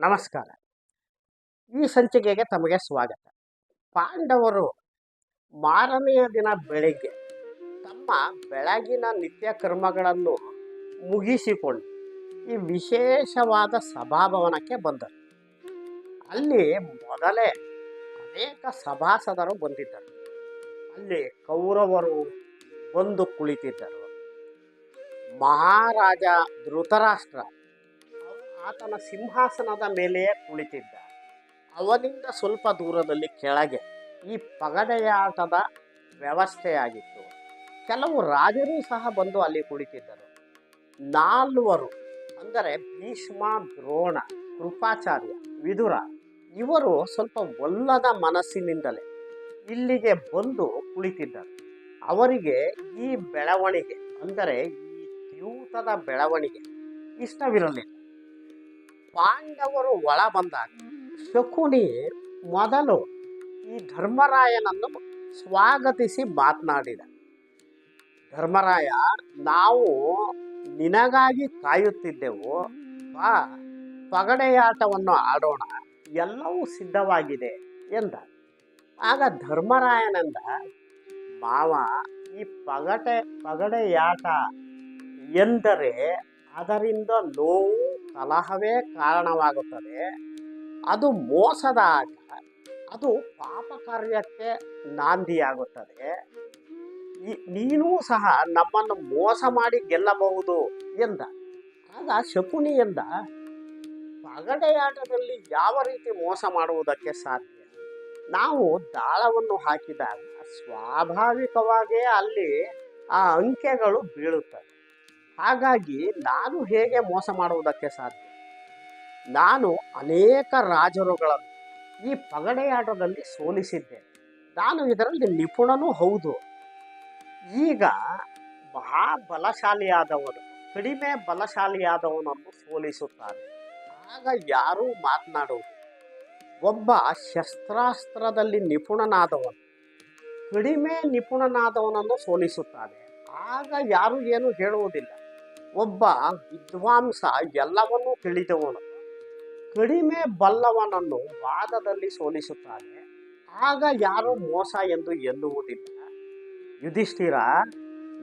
ನಮಸ್ಕಾರ. ಈ ಸಂಚಿಕೆಗೆ ತಮಗೆ ಸ್ವಾಗತ. ಪಾಂಡವರು ಮಾರನೆಯ ದಿನ ಬೆಳಿಗ್ಗೆ ತಮ್ಮ ಬೆಳಗಿನ ನಿತ್ಯ ಕರ್ಮಗಳನ್ನು ಮುಗಿಸಿಕೊಂಡು ಈ ವಿಶೇಷವಾದ ಸಭಾಭವನಕ್ಕೆ ಬಂದರು. ಅಲ್ಲಿ ಮೊದಲೇ ಅನೇಕ ಸಭಾಸದರು ಬಂದಿದ್ದರು. ಅಲ್ಲಿ ಕೌರವರು ಬಂದು ಕುಳಿತಿದ್ದರು. ಮಹಾರಾಜ ಧೃತರಾಷ್ಟ್ರ ಆತನ ಸಿಂಹಾಸನದ ಮೇಲೆಯೇ ಕುಳಿತಿದ್ದ. ಅವನಿಂದ ಸ್ವಲ್ಪ ದೂರದಲ್ಲಿ ಕೆಳಗೆ ಈ ಪಗಡೆಯಾಟದ ವ್ಯವಸ್ಥೆಯಾಗಿತ್ತು. ಕೆಲವು ರಾಜರು ಸಹ ಬಂದು ಅಲ್ಲಿ ಕುಳಿತಿದ್ದರು. ನಾಲ್ವರು, ಅಂದರೆ ಭೀಷ್ಮ, ದ್ರೋಣ, ಕೃಪಾಚಾರ್ಯ, ವಿದುರ, ಇವರು ಸ್ವಲ್ಪ ಒಲ್ಲದ ಮನಸ್ಸಿನಿಂದಲೇ ಇಲ್ಲಿಗೆ ಬಂದು ಕುಳಿತಿದ್ದರು. ಅವರಿಗೆ ಈ ಬೆಳವಣಿಗೆ, ಅಂದರೆ ಈ ದ್ಯೂತದ ಬೆಳವಣಿಗೆ ಇಷ್ಟವಿರಲಿಲ್ಲ. ಪಾಂಡವರು ಒಳ ಬಂದಾಗ ಶಕುನಿ ಮೊದಲು ಈ ಧರ್ಮರಾಯನನ್ನು ಸ್ವಾಗತಿಸಿ ಮಾತನಾಡಿದ. ಧರ್ಮರಾಯ, ನಾವು ನಿನಗಾಗಿ ಕಾಯುತ್ತಿದ್ದೆವು. ಬಾ, ಪಗಡೆಯಾಟವನ್ನು ಆಡೋಣ. ಎಲ್ಲವೂ ಸಿದ್ಧವಾಗಿದೆ ಎಂದ. ಆಗ ಧರ್ಮರಾಯನಂದ, ಮಾವ, ಈ ಪಗಡೆ ಪಗಡೆಯಾಟ ಎಂದರೆ ಅದರಿಂದ ನೋವು, ಕಲಹವೇ ಕಾರಣವಾಗುತ್ತದೆ. ಅದು ಮೋಸದ ಅದು ಪಾಪ ಕಾರ್ಯಕ್ಕೆ ನಾಂದಿಯಾಗುತ್ತದೆ ನೀನೂ ಸಹ ನಮ್ಮನ್ನು ಮೋಸ ಮಾಡಿ ಗೆಲ್ಲಬಹುದು ಎಂದ. ಆಗ ಶಕುನಿ ಎಂದ, ಪಗಡೆಯಾಟದಲ್ಲಿ ಯಾವ ರೀತಿ ಮೋಸ ಮಾಡುವುದಕ್ಕೆ ಸಾಧ್ಯ? ನಾವು ದಾಳವನ್ನು ಹಾಕಿದಾಗ ಸ್ವಾಭಾವಿಕವಾಗಿಯೇ ಅಲ್ಲಿ ಆ ಅಂಕೆಗಳು ಬೀಳುತ್ತವೆ. ಹಾಗಾಗಿ ನಾನು ಹೇಗೆ ಮೋಸ ಮಾಡುವುದಕ್ಕೆ ಸಾಧ್ಯ? ನಾನು ಅನೇಕ ರಾಜರುಗಳನ್ನು ಈ ಪಗಡೆಯಾಟದಲ್ಲಿ ಸೋಲಿಸಿದ್ದೆ. ನಾನು ಇದರಲ್ಲಿ ನಿಪುಣನೂ ಹೌದು. ಈಗ ಮಹಾ ಬಲಶಾಲಿಯಾದವನು ಕಡಿಮೆ ಬಲಶಾಲಿಯಾದವನನ್ನು ಸೋಲಿಸುತ್ತಾನೆ. ಆಗ ಯಾರೂ ಮಾತನಾಡುವುದು ಒಬ್ಬ ಶಸ್ತ್ರಾಸ್ತ್ರದಲ್ಲಿ ನಿಪುಣನಾದವನು, ಕಡಿಮೆ ನಿಪುಣನಾದವನನ್ನು ಸೋಲಿಸುತ್ತಾನೆ. ಆಗ ಯಾರು ಏನು ಹೇಳುವುದಿಲ್ಲ. ಒಬ್ಬ ವಿದ್ವಾಂಸ ಎಲ್ಲವನ್ನೂ ತಿಳಿದವನು. ಕಡಿಮೆ ಬಲ್ಲವನನ್ನು ವಾದದಲ್ಲಿ ಸೋಲಿಸುತ್ತಾನೆ. ಆಗ ಯಾರು ಮೋಸ ಎಂದು ಎನ್ನುವುದಿಲ್ಲ. ಯುಧಿಷ್ಠಿರ,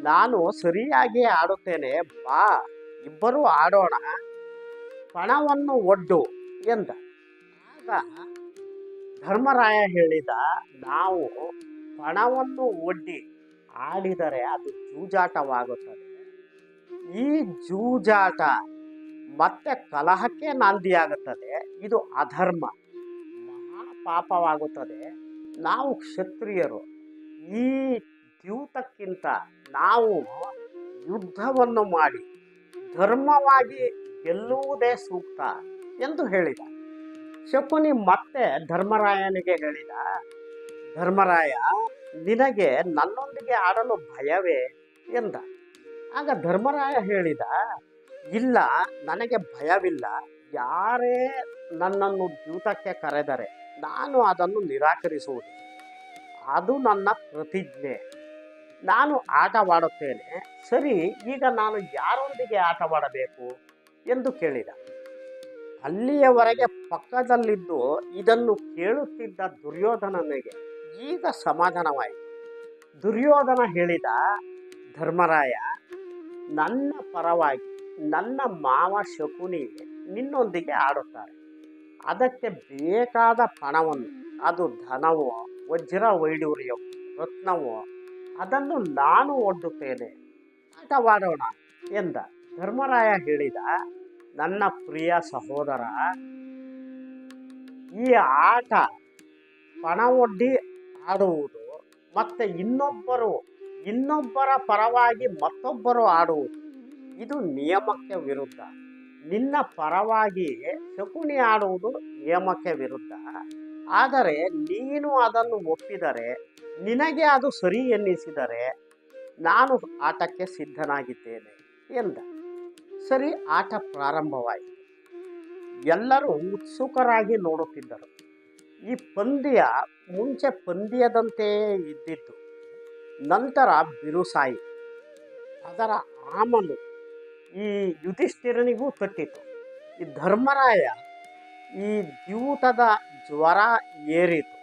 ನಾನು ಸರಿಯಾಗಿ ಆಡುತ್ತೇನೆ, ಬಾ, ಇಬ್ಬರೂ ಆಡೋಣ, ಪಣವನ್ನು ಒಡ್ಡು ಎಂದ. ಆಗ ಧರ್ಮರಾಯ ಹೇಳಿದ, ನಾವು ಪಣವನ್ನು ಒಡ್ಡಿ ಆಡಿದರೆ ಅದು ಜೂಜಾಟವಾಗುತ್ತದೆ. ಈ ಜೂಜಾಟ ಮತ್ತೆ ಕಲಹಕ್ಕೆ ನಾಂದಿಯಾಗುತ್ತದೆ. ಇದು ಅಧರ್ಮ. ಮಹಾಪಾಪವಾಗುತ್ತದೆ. ನಾವು ಕ್ಷತ್ರಿಯರು. ಈ ದ್ಯೂತಕ್ಕಿಂತ ನಾವು ಯುದ್ಧವನ್ನು ಮಾಡಿ ಧರ್ಮವಾಗಿ ಗೆಲ್ಲುವುದೇ ಸೂಕ್ತ ಎಂದು ಹೇಳಿದ. ಶಕುನಿ ಮತ್ತೆ ಧರ್ಮರಾಯನಿಗೆ ಹೇಳಿದ, ಧರ್ಮರಾಯ, ನಿನಗೆ ನನ್ನೊಂದಿಗೆ ಆಡಲು ಭಯವೇ? ಎಂದ. ಆಗ ಧರ್ಮರಾಯ ಹೇಳಿದ, ಇಲ್ಲ, ನನಗೆ ಭಯವಿಲ್ಲ. ಯಾರೇ ನನ್ನನ್ನು ದ್ಯೂತಕ್ಕೆ ಕರೆದರೆ ನಾನು ಅದನ್ನು ನಿರಾಕರಿಸುವುದು. ಅದು ನನ್ನ ಪ್ರತಿಜ್ಞೆ. ನಾನು ಆಟವಾಡುತ್ತೇನೆ. ಸರಿ, ಈಗ ನಾನು ಯಾರೊಂದಿಗೆ ಆಟವಾಡಬೇಕು? ಎಂದು ಕೇಳಿದ. ಅಲ್ಲಿಯವರೆಗೆ ಪಕ್ಕದಲ್ಲಿದ್ದು ಇದನ್ನು ಕೇಳುತ್ತಿದ್ದ ದುರ್ಯೋಧನನಿಗೆ ಈಗ ಸಮಾಧಾನವಾಯಿತು. ದುರ್ಯೋಧನ ಹೇಳಿದ, ಧರ್ಮರಾಯ ನನ್ನ ಪರವಾಗಿ ನನ್ನ ಮಾವ ಶಕುನಿ ನಿನ್ನೊಂದಿಗೆ ಆಡುತ್ತಾರೆ. ಅದಕ್ಕೆ ಬೇಕಾದ ಪಣವನ್ನು, ಅದು ಧನವೋ, ವಜ್ರ ವೈಡೂರ್ಯವೋ ರತ್ನವೋ, ಅದನ್ನು ನಾನು ಒಡ್ಡುತ್ತೇನೆ. ಆಟವಾಡೋಣ ಎಂದ ಧರ್ಮರಾಯ ಹೇಳಿದ, ನನ್ನ ಪ್ರಿಯ ಸಹೋದರ, ಈ ಆಟ ಪಣವೊಡ್ಡಿ ಆಡುವುದು ಮತ್ತೆ ಇನ್ನೊಬ್ಬರು ಇನ್ನೊಬ್ಬರ ಪರವಾಗಿ ಮತ್ತೊಬ್ಬರು ಆಡುವುದು. ಇದು ನಿಯಮಕ್ಕೆ ವಿರುದ್ಧ. ನಿನ್ನ ಪರವಾಗಿ ಶಕುನಿ ಆಡುವುದು ನಿಯಮಕ್ಕೆ ವಿರುದ್ಧ. ಆದರೆ ನೀನು ಅದನ್ನು ಒಪ್ಪಿದರೆ, ನಿನಗೆ ಅದು ಸರಿ ಎನ್ನಿಸಿದರೆ ನಾನು ಆಟಕ್ಕೆ ಸಿದ್ಧನಾಗಿದ್ದೇನೆ ಎಂದ. ಸರಿ, ಆಟ ಪ್ರಾರಂಭವಾಯಿತು. ಎಲ್ಲರೂ ಉತ್ಸುಕರಾಗಿ ನೋಡುತ್ತಿದ್ದರು. ಈ ಪಂದ್ಯ ಮುಂಚೆ ಪಂದ್ಯದಂತೆಯೇ ಇದ್ದಿತ್ತು. ನಂತರ ಬಿರುಸಾಯಿ ಅದರ ಆಮಲು ಈ ಯುಧಿಷ್ಠಿರನಿಗೂ ತಟ್ಟಿತು. ಈ ಧರ್ಮರಾಯ ಈ ದ್ಯೂತದ ಜ್ವರ ಏರಿತು.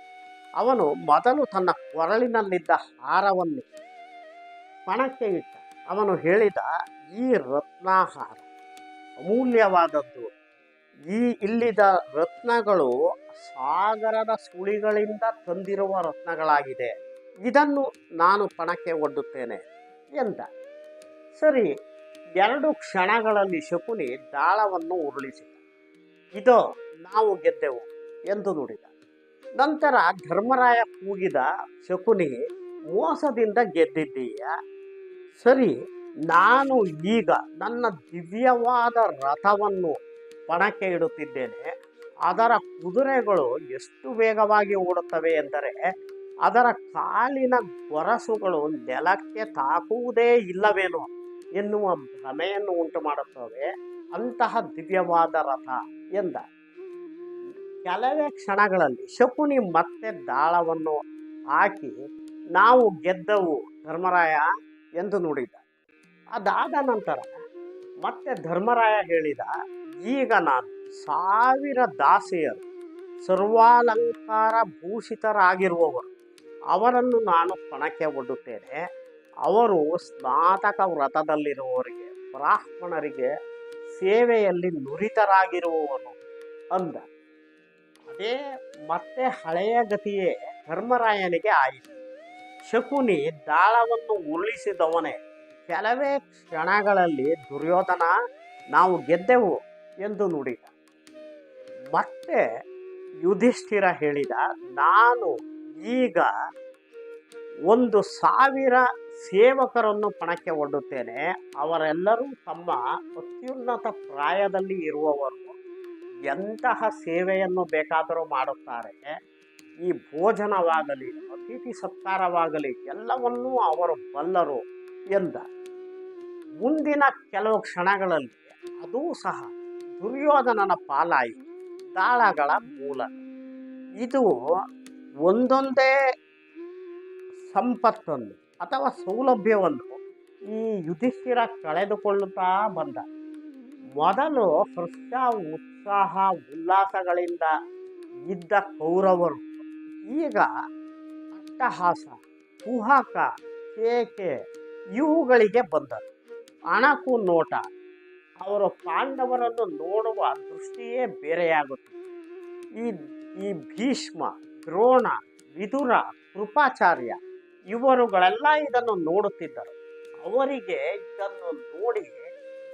ಅವನು ಮೊದಲು ತನ್ನ ಕೊರಳಿನಲ್ಲಿದ್ದ ಹಾರವನ್ನು ಪಣಕ್ಕೆ ಇಟ್ಟ. ಅವನು ಹೇಳಿದ, ಈ ರತ್ನಾಹಾರ ಅಮೂಲ್ಯವಾದದ್ದು. ಈ ಇಲ್ಲಿದ ರತ್ನಗಳು ಸಾಗರದ ಸುಳಿಗಳಿಂದ ತಂದಿರುವ ರತ್ನಗಳಾಗಿದೆ. ಇದನ್ನು ನಾನು ಪಣಕ್ಕೆ ಒಡ್ಡುತ್ತೇನೆ ಎಂದ. ಸರಿ, ಎರಡು ಕ್ಷಣಗಳಲ್ಲಿ ಶಕುನಿ ದಾಳವನ್ನು ಉರುಳಿಸಿದ. ಇದೋ, ನಾವು ಗೆದ್ದೆವು ಎಂದು ನುಡಿದ. ನಂತರ ಧರ್ಮರಾಯ ಕೂಗಿದ ಶಕುನಿ, ಮೋಸದಿಂದ ಗೆದ್ದಿದ್ದೀಯ? ಸರಿ, ನಾನು ಈಗ ನನ್ನ ದಿವ್ಯವಾದ ರಥವನ್ನು ಪಣಕ್ಕೆ ಇಡುತ್ತಿದ್ದೇನೆ. ಅದರ ಕುದುರೆಗಳು ಎಷ್ಟು ವೇಗವಾಗಿ ಓಡುತ್ತವೆ ಎಂದರೆ ಅದರ ಕಾಲಿನ ಗೊರಸುಗಳು ನೆಲಕ್ಕೆ ತಾಕುವುದೇ ಇಲ್ಲವೇನೋ ಎನ್ನುವ ಭ್ರಮೆಯನ್ನು ಉಂಟು ಮಾಡುತ್ತವೆ ಅಂತಹ ದಿವ್ಯವಾದ ರಥ ಎಂದ. ಕೆಲವೇ ಕ್ಷಣಗಳಲ್ಲಿ ಶಕುನಿ ಮತ್ತೆ ದಾಳವನ್ನು ಹಾಕಿ, ನಾವು ಗೆದ್ದವು ಧರ್ಮರಾಯ ಎಂದು ನುಡಿದ. ಅದಾದ ನಂತರ ಮತ್ತೆ ಧರ್ಮರಾಯ ಹೇಳಿದ, ಈಗ ನಾನು ಸಾವಿರ ದಾಸಿಯರು, ಸರ್ವಾಲಂಕಾರ ಭೂಷಿತರಾಗಿರುವವರು ಅವರನ್ನು ನಾನು ಪಣಕ್ಕೆ ಒಡ್ಡುತ್ತೇನೆ. ಅವರು ಸ್ನಾತಕ ವ್ರತದಲ್ಲಿರುವವರಿಗೆ, ಬ್ರಾಹ್ಮಣರಿಗೆ ಸೇವೆಯಲ್ಲಿ ನುರಿತರಾಗಿರುವವನು ಅಂದ. ಅದೇ ಮತ್ತೆ ಹಳೆಯ ಗತಿಯೇ ಧರ್ಮರಾಯನಿಗೆ ಆಯಿತು. ಶಕುನಿ ದಾಳವನ್ನು ಉರುಳಿಸಿದವನೇ, ಕೆಲವೇ ಕ್ಷಣಗಳಲ್ಲಿ ದುರ್ಯೋಧನ ನಾವು ಗೆದ್ದೆವು ಎಂದು ನುಡಿದ. ಮತ್ತೆ ಯುಧಿಷ್ಠಿರ ಹೇಳಿದ, ನಾನು ಈಗ ಒಂದು ಸಾವಿರ ಸೇವಕರನ್ನು ಪಣಕ್ಕೆ ಒಡ್ಡುತ್ತೇನೆ. ಅವರೆಲ್ಲರೂ ತಮ್ಮ ಅತ್ಯುನ್ನತ ಪ್ರಾಯದಲ್ಲಿ ಇರುವವರು ಎಂತಹ ಸೇವೆಯನ್ನು ಬೇಕಾದರೂ ಮಾಡುತ್ತಾರೆ. ಈ ಭೋಜನವಾಗಲಿ, ಅತಿಥಿ ಸತ್ಕಾರವಾಗಲಿ, ಎಲ್ಲವನ್ನೂ ಅವರು ಬಲ್ಲರು ಎಂದ. ಮುಂದಿನ ಕೆಲವು ಕ್ಷಣಗಳಲ್ಲಿ ಅದೂ ಸಹ ದುರ್ಯೋಧನನ ಪಾಲಾಯಿತು, ದಾಳಗಳ ಮೂಲ ಇದು ಒಂದೊಂದೇ ಸಂಪತ್ತೊಂದು ಅಥವಾ ಸೌಲಭ್ಯವನ್ನು ಈ ಯುಧಿಷ್ಠಿರ ಕಳೆದುಕೊಳ್ಳುತ್ತಾ ಬಂದ. ಮೊದಲು ಹರ್ಷ ಉತ್ಸಾಹ ಉಲ್ಲಾಸಗಳಿಂದ ಇದ್ದ ಕೌರವರು. ಈಗ ಅಟ್ಟಹಾಸ, ಕುಹಕ, ಕೇಕೆ ಇವುಗಳಿಗೆ ಬಂದರು. ಅಣಕು ನೋಟ, ಅವರು ಪಾಂಡವರನ್ನು ನೋಡುವ ದೃಷ್ಟಿಯೇ ಬೇರೆಯಾಗುತ್ತದೆ ಈ ಈ ಭೀಷ್ಮ ದ್ರೋಣ, ವಿದುರ, ಕೃಪಾಚಾರ್ಯ ಇವರುಗಳೆಲ್ಲ ಇದನ್ನು ನೋಡುತ್ತಿದ್ದರು. ಅವರಿಗೆ ಇದನ್ನು ನೋಡಿ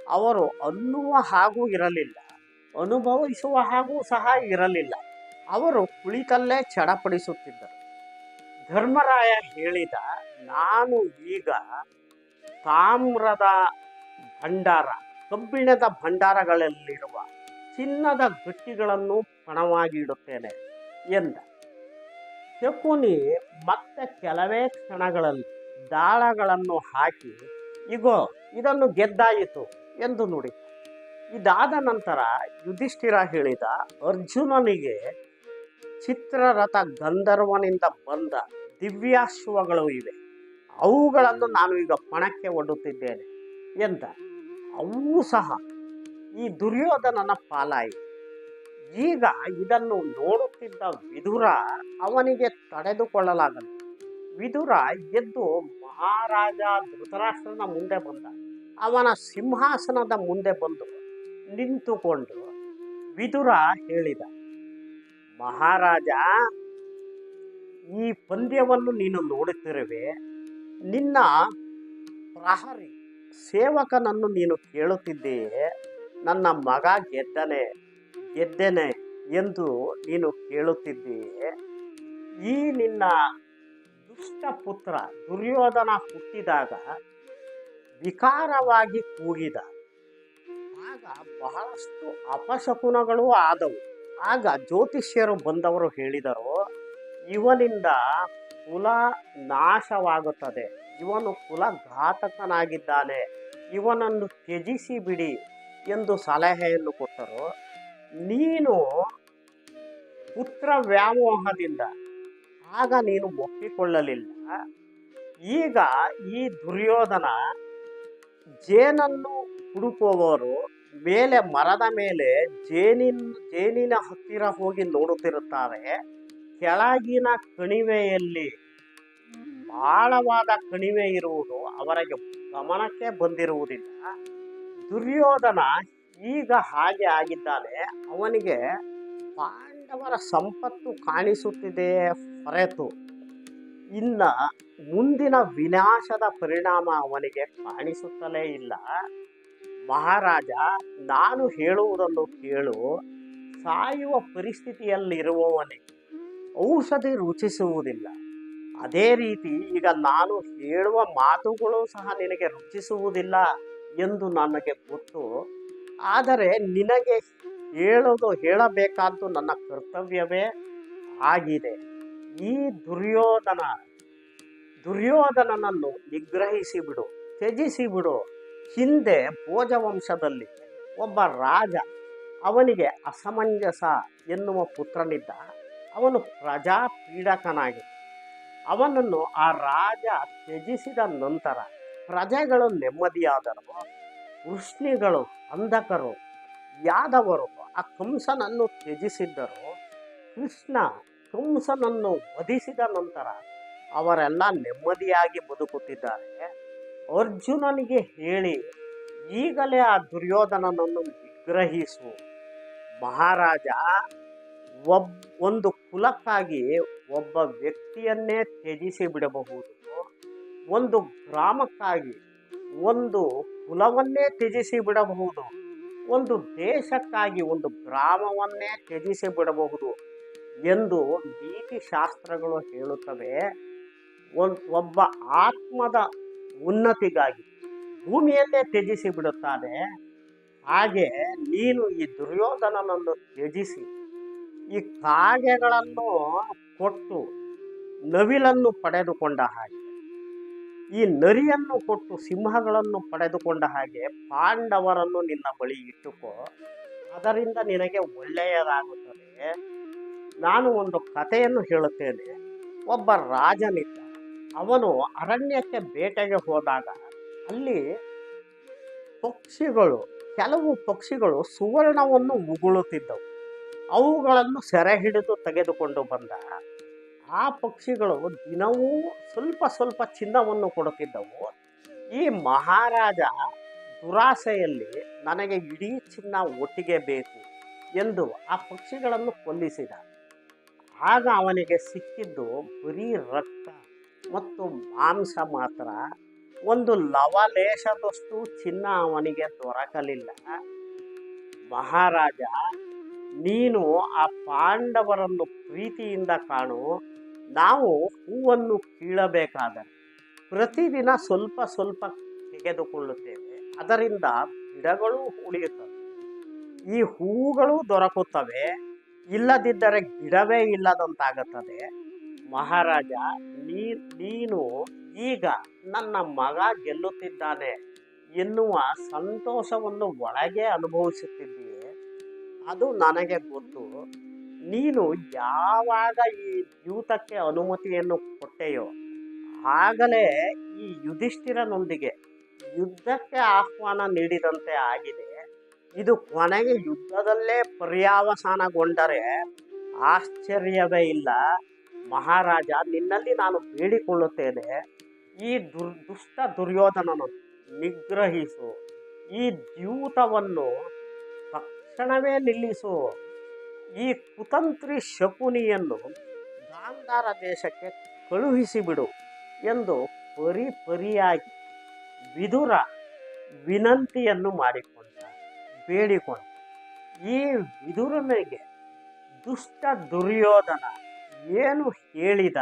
ಅವರು ಅನ್ನುವ ಹಾಗೂ ಇರಲಿಲ್ಲ, ಅನುಭವಿಸುವ ಹಾಗೂ ಸಹ ಇರಲಿಲ್ಲ. ಅವರು ಕುಳಿತಲ್ಲೇ ಚಡಪಡಿಸುತ್ತಿದ್ದರು. ಧರ್ಮರಾಯ ಹೇಳಿದ, ನಾನು ಈಗ ತಾಮ್ರದ ಭಂಡಾರ, ಕಬ್ಬಿಣದ ಭಂಡಾರಗಳಲ್ಲಿರುವ ಚಿನ್ನದ ಗಟ್ಟಿಗಳನ್ನು ಪಣವಾಗಿ ಇಡುತ್ತೇನೆ ಎಂದ. ಶಕುನಿ ಮತ್ತೆ ಕೆಲವೇ ಕ್ಷಣಗಳಲ್ಲಿ ದಾಳಗಳನ್ನು ಹಾಕಿ, ಇಗೋ, ಇದನ್ನು ಗೆದ್ದಾಯಿತು ಎಂದು ನುಡಿ. ಇದಾದ ನಂತರ ಯುಧಿಷ್ಠಿರ ಹೇಳಿದ, ಅರ್ಜುನನಿಗೆ ಚಿತ್ರರಥ ಗಂಧರ್ವನಿಂದ ಬಂದ ದಿವ್ಯಾಶ್ವಗಳು ಇವೆ. ಅವುಗಳನ್ನು ನಾನು ಈಗ ಪಣಕ್ಕೆ ಒಡ್ಡುತ್ತಿದ್ದೇನೆ ಎಂದ. ಅವು ಸಹ ಈ ದುರ್ಯೋಧನನ ಪಾಲಾಯಿತು. ಈಗ ಇದನ್ನು ನೋಡುತ್ತಿದ್ದ ವಿದುರ ಅವನಿಗೆ ತಡೆದುಕೊಳ್ಳಲಾಗದು. ವಿದುರ ಎದ್ದು ಮಹಾರಾಜ ಧೃತರಾಷ್ಟ್ರನ ಮುಂದೆ ಬಂದ. ಅವನ ಸಿಂಹಾಸನದ ಮುಂದೆ ಬಂದು ನಿಂತುಕೊಂಡು ವಿದುರ ಹೇಳಿದ, ಮಹಾರಾಜ, ಈ ಪಂದ್ಯವನ್ನು ನೀನು ನೋಡುತ್ತಿರುವೆ. ನಿನ್ನ ಪ್ರಹರಿ ಸೇವಕನನ್ನು ನೀನು ಕೇಳುತ್ತಿದ್ದೀಯೇ. ನನ್ನ ಮಗ ಗೆದ್ದನೆ. ಗೆದ್ದೆನೆ ಎಂದು ನೀನು ಕೇಳುತ್ತಿದ್ದೀಯೆ ಈ ನಿನ್ನ ದುಷ್ಟ ಪುತ್ರ ದುರ್ಯೋಧನ ಹುಟ್ಟಿದಾಗ ವಿಕಾರವಾಗಿ ಕೂಗಿದ. ಆಗ ಬಹಳಷ್ಟು ಅಪಶಕುನಗಳು ಆದವು. ಆಗ ಜ್ಯೋತಿಷ್ಯರು ಬಂದವರು ಹೇಳಿದರು, ಇವನಿಂದ ಕುಲ ನಾಶವಾಗುತ್ತದೆ. ಇವನು ಕುಲಘಾತಕನಾಗಿದ್ದಾನೆ. ಇವನನ್ನು ತ್ಯಜಿಸಿ ಬಿಡಿ ಎಂದು ಸಲಹೆಯನ್ನು ಕೊಟ್ಟರು. ನೀನು ಪುತ್ರ ವ್ಯಾಮೋಹದಿಂದ ಆಗ ನೀನು ಒಪ್ಪಿಕೊಳ್ಳಲಿಲ್ಲ. ಈಗ ಈ ದುರ್ಯೋಧನ ಜೇನನ್ನು ಹುಡುಕುವವರು ಮೇಲೆ ಮರದ ಮೇಲೆ ಜೇನಿನ ಜೇನಿನ ಹತ್ತಿರ ಹೋಗಿ ನೋಡುತ್ತಿರುತ್ತಾರೆ. ಕೆಳಗಿನ ಕಣಿವೆಯಲ್ಲಿ ಆಳವಾದ ಕಣಿವೆ ಇರುವುದು ಅವರಿಗೆ ಗಮನಕ್ಕೆ ಬಂದಿರುವುದಿಲ್ಲ. ದುರ್ಯೋಧನ ಈಗ ಹಾಗೆ ಆಗಿದ್ದಾನೆ, ಅವನಿಗೆ ಪಾಂಡವರ ಸಂಪತ್ತು ಕಾಣಿಸುತ್ತಿದೆ ಹೊರತು. ಇನ್ನ ಮುಂದಿನ ವಿನಾಶದ ಪರಿಣಾಮ ಅವನಿಗೆ ಕಾಣಿಸುತ್ತಲೇ ಇಲ್ಲ. ಮಹಾರಾಜ, ನಾನು ಹೇಳುವುದನ್ನು ಕೇಳು. ಸಾಯುವ ಪರಿಸ್ಥಿತಿಯಲ್ಲಿರುವವನಿಗೆ ಔಷಧಿ ರುಚಿಸುವುದಿಲ್ಲ. ಅದೇ ರೀತಿ ಈಗ ನಾನು ಹೇಳುವ ಮಾತುಗಳು ಸಹ ನಿನಗೆ ರುಚಿಸುವುದಿಲ್ಲ ಎಂದು ನನಗೆ ಗೊತ್ತು. ಆದರೆ ನಿನಗೆ ಹೇಳೋದು ಹೇಳಬೇಕಾದ್ದು ನನ್ನ ಕರ್ತವ್ಯವೇ ಆಗಿದೆ. ಈ ದುರ್ಯೋಧನ, ದುರ್ಯೋಧನನನ್ನು ನಿಗ್ರಹಿಸಿ ಬಿಡು, ತ್ಯಜಿಸಿ ಬಿಡು. ಹಿಂದೆ ಭೋಜವಂಶದಲ್ಲಿ ಒಬ್ಬ ರಾಜ ಅವನಿಗೆ ಅಸಮಂಜಸ ಎನ್ನುವ ಪುತ್ರನಿದ್ದ. ಅವನು ಪ್ರಜಾ ಪೀಡಕನಾಗಿದ್ದ ಅವನನ್ನು ಆ ರಾಜ ತ್ಯಜಿಸಿದ ನಂತರ ಪ್ರಜೆಗಳು ನೆಮ್ಮದಿಯಾದರು. ವೃಷ್ಣಿಗಳು, ಅಂಧಕರು, ಯಾದವರು, ಆ ಕಂಸನನ್ನು ತ್ಯಜಿಸಿದ್ದರು. ಕೃಷ್ಣ ಕಂಸನನ್ನು ವಧಿಸಿದ ನಂತರ ಅವರೆಲ್ಲ ನೆಮ್ಮದಿಯಾಗಿ ಬದುಕುತ್ತಿದ್ದಾರೆ. ಅರ್ಜುನನಿಗೆ ಹೇಳಿ, ಈಗಲೇ ಆ ದುರ್ಯೋಧನನನ್ನು ವಿಗ್ರಹಿಸು ಮಹಾರಾಜ, ಒಬ್, ಒಂದು ಕುಲಕ್ಕಾಗಿ ಒಬ್ಬ ವ್ಯಕ್ತಿಯನ್ನೇ ತ್ಯಜಿಸಿ ಬಿಡಬಹುದು ಒಂದು ಗ್ರಾಮಕ್ಕಾಗಿ ಒಂದು ಕುಲವನ್ನೇ ತ್ಯಜಿಸಿ ಬಿಡಬಹುದು ಒಂದು ದೇಶಕ್ಕಾಗಿ ಒಂದು ಗ್ರಾಮವನ್ನೇ ತ್ಯಜಿಸಿ ಬಿಡಬಹುದು ಎಂದು ನೀತಿಶಾಸ್ತ್ರಗಳು ಹೇಳುತ್ತವೆ. ಒಂದ್- ಒಬ್ಬ ಆತ್ಮದ ಉನ್ನತಿಗಾಗಿ ಭೂಮಿಯನ್ನೇ ತ್ಯಜಿಸಿ ಬಿಡುತ್ತಾನೆ ಹಾಗೆ ನೀನು ಈ ದುರ್ಯೋಧನನನ್ನು ತ್ಯಜಿಸಿ, ಈ ಕಾಗೆಗಳನ್ನು ಕೊಟ್ಟು ನವಿಲನ್ನು ಪಡೆದುಕೊಂಡ ಹಾಗೆ ಈ ನರಿಯನ್ನು ಕೊಟ್ಟು ಸಿಂಹಗಳನ್ನು ಪಡೆದುಕೊಂಡ ಹಾಗೆ ಪಾಂಡವರನ್ನು ನಿನ್ನ ಬಳಿ ಇಟ್ಟುಕೋ. ಅದರಿಂದ ನಿನಗೆ ಒಳ್ಳೆಯದಾಗುತ್ತದೆ. ನಾನು ಒಂದು ಕಥೆಯನ್ನು ಹೇಳುತ್ತೇನೆ. ಒಬ್ಬ ರಾಜನಿದ್ದ. ಅವನು ಅರಣ್ಯಕ್ಕೆ ಬೇಟೆಗೆ ಹೋದಾಗ ಅಲ್ಲಿ ಪಕ್ಷಿಗಳು, ಕೆಲವು ಪಕ್ಷಿಗಳು ಸುವರ್ಣವನ್ನು ಉಗುಳುತ್ತಿದ್ದವು ಅವುಗಳನ್ನು ಸೆರೆ ಹಿಡಿದು ತೆಗೆದುಕೊಂಡು ಬಂದ. ಆ ಪಕ್ಷಿಗಳು ದಿನವೂ ಸ್ವಲ್ಪ ಸ್ವಲ್ಪ ಚಿನ್ನವನ್ನು ಕೊಡುತ್ತಿದ್ದವು. ಈ ಮಹಾರಾಜ ದುರಾಸೆಯಲ್ಲಿ ನನಗೆ ಇಡೀ ಚಿನ್ನ ಒಟ್ಟಿಗೆ ಬೇಕು ಎಂದು ಆ ಪಕ್ಷಿಗಳನ್ನು ಕೊಲ್ಲಿಸಿದ. ಆಗ ಅವನಿಗೆ ಸಿಕ್ಕಿದ್ದು ಬರೀ ರಕ್ತ ಮತ್ತು ಮಾಂಸ ಮಾತ್ರ. ಒಂದು ಲವಲೇಶದಷ್ಟು ಚಿನ್ನ ಅವನಿಗೆ ದೊರಕಲಿಲ್ಲ. ಮಹಾರಾಜ, ನೀನು ಆ ಪಾಂಡವರನ್ನು ಪ್ರೀತಿಯಿಂದ ಕಾಣು. ನಾವು ಹೂವನ್ನು ಕೀಳಬೇಕಾದರೆ ಪ್ರತಿದಿನ ಸ್ವಲ್ಪ ಸ್ವಲ್ಪ ತೆಗೆದುಕೊಳ್ಳುತ್ತೇವೆ. ಅದರಿಂದ ಗಿಡಗಳು ಉಳಿಯುತ್ತವೆ. ಈ ಹೂಗಳು ದೊರಕುತ್ತವೆ. ಇಲ್ಲದಿದ್ದರೆ ಗಿಡವೇ ಇಲ್ಲದಂತಾಗುತ್ತದೆ. ಮಹಾರಾಜ, ನೀ, ನೀನು ಈಗ ನನ್ನ ಮಗ ಗೆಲ್ಲುತ್ತಿದ್ದಾನೆ ಎನ್ನುವ ಸಂತೋಷವನ್ನು ಒಳಗೆ ಅನುಭವಿಸುತ್ತಿದ್ದೀಯೆ? ಅದು ನನಗೆ ಗೊತ್ತು. ನೀನು ಯಾವಾಗ ಈ ದ್ಯೂತಕ್ಕೆ ಅನುಮತಿಯನ್ನು ಕೊಟ್ಟೆಯೋ ಆಗಲೇ ಈ ಯುಧಿಷ್ಠಿರನೊಂದಿಗೆ ಯುದ್ಧಕ್ಕೆ ಆಹ್ವಾನ ನೀಡಿದಂತೆ ಆಗಿದೆ. ಇದು ಕೊನೆಗೆ ಯುದ್ಧದಲ್ಲೇ ಪರ್ಯಾವಸಾನಗೊಂಡರೆ ಆಶ್ಚರ್ಯವೇ ಇಲ್ಲ. ಮಹಾರಾಜ ನಿನ್ನಲ್ಲಿ ನಾನು ಬೇಡಿಕೊಳ್ಳುತ್ತೇನೆ. ಈ ದುರ್ ದುಷ್ಟ ದುರ್ಯೋಧನನು ನಿಗ್ರಹಿಸು. ಈ ದ್ಯೂತವನ್ನು ತಕ್ಷಣವೇ ನಿಲ್ಲಿಸು. ಈ ಕುತಂತ್ರಿ ಶಕುನಿಯನ್ನು ಗಾಂಧಾರ ದೇಶಕ್ಕೆ ಕಳುಹಿಸಿಬಿಡು ಎಂದು ಪರಿ ಪರಿಯಾಗಿ ವಿದುರ ವಿನಂತಿಯನ್ನು ಮಾಡಿಕೊಂಡ ಬೇಡಿಕೊಂಡ. ಈ ವಿದುರನಿಗೆ ದುಷ್ಟ ದುರ್ಯೋಧನ ಏನು ಹೇಳಿದ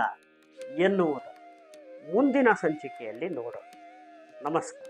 ಎನ್ನುವುದು ಮುಂದಿನ ಸಂಚಿಕೆಯಲ್ಲಿ ನೋಡೋಣ. ನಮಸ್ಕಾರ.